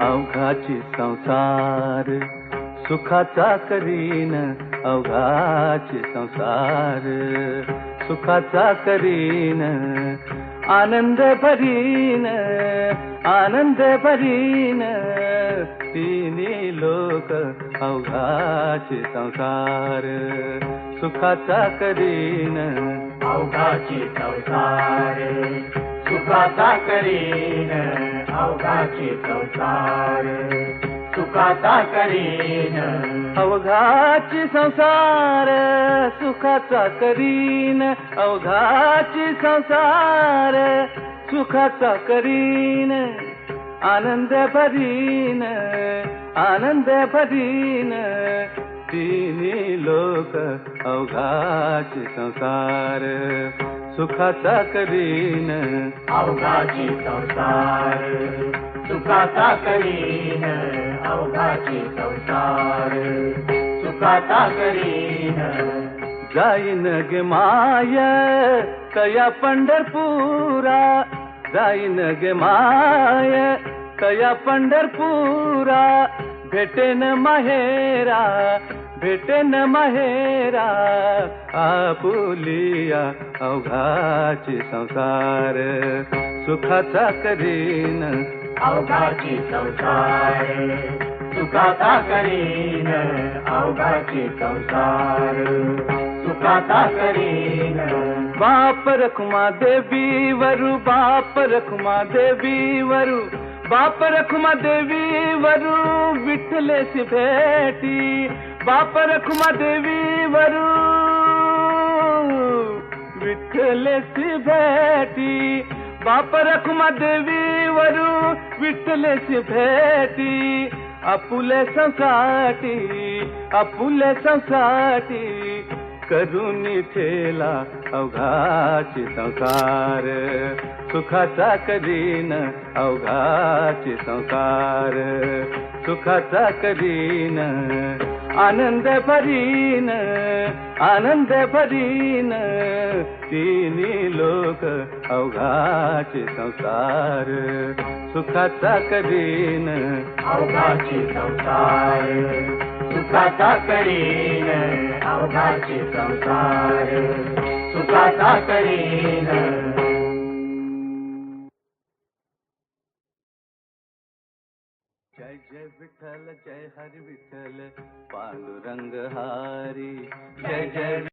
अवघाची संसार सुखाचा करीन अवघाची संसार सुखाचा करीन आनंद भरीन आनंद भरीन. तिन्ही लोक अवघाचे संसार सुखाचा करीन. अवघाची संसार. सुखाचा करीन अवघाचे संसार. सुखाचा करीन. अवघाची संसार सुखाचा करीन. अवघाची संसार सुखाचा करीन. आनंद भरीन आनंद भरीन. तिन्ही लोक अवघाचे संसार. सुखाचा करीन. अवघाची संसार सुखाचा करीन. अवघाची संसार सुखाचा करीन. जाईन गे माय तया पंढरपुरा. जाईन गे माय तया पंढरपुरा. भेटेन माहेरा भेटेन माहेरा आपुलिया अवघाची संसार. सुखाचा करीन. अवघाची संसार. सुखाचा करीन. अवघाची संसार. सुखाचा करीन. बाप रखुमा देवी वरु बाप रखुमा देवी वरु बाप रखुमा देवी वरु विठ्ठलेसी भेटी. बाप रखुमा देवी वरू विठ्ठलेसी भेटी बाप रखुमा देवी वरू विठ्ठलेसी भेटी आपुले संसाटी आपुले संसाटी. करुणी ठेला अवघाची संसार. सुखाचा करीन अवघाची संसार. सुखाचा करीन आनंद भरीन आनंद भरीन तिन्ही लोक अवघाचे संसार सुखाचा करीन. अवघाचे संसार सुखाचा करीन. अवघाचे संसार सुखाचा करीन. जय विठ्ठल जय हरी विठ्ठल पांडुरंग हारी जय जय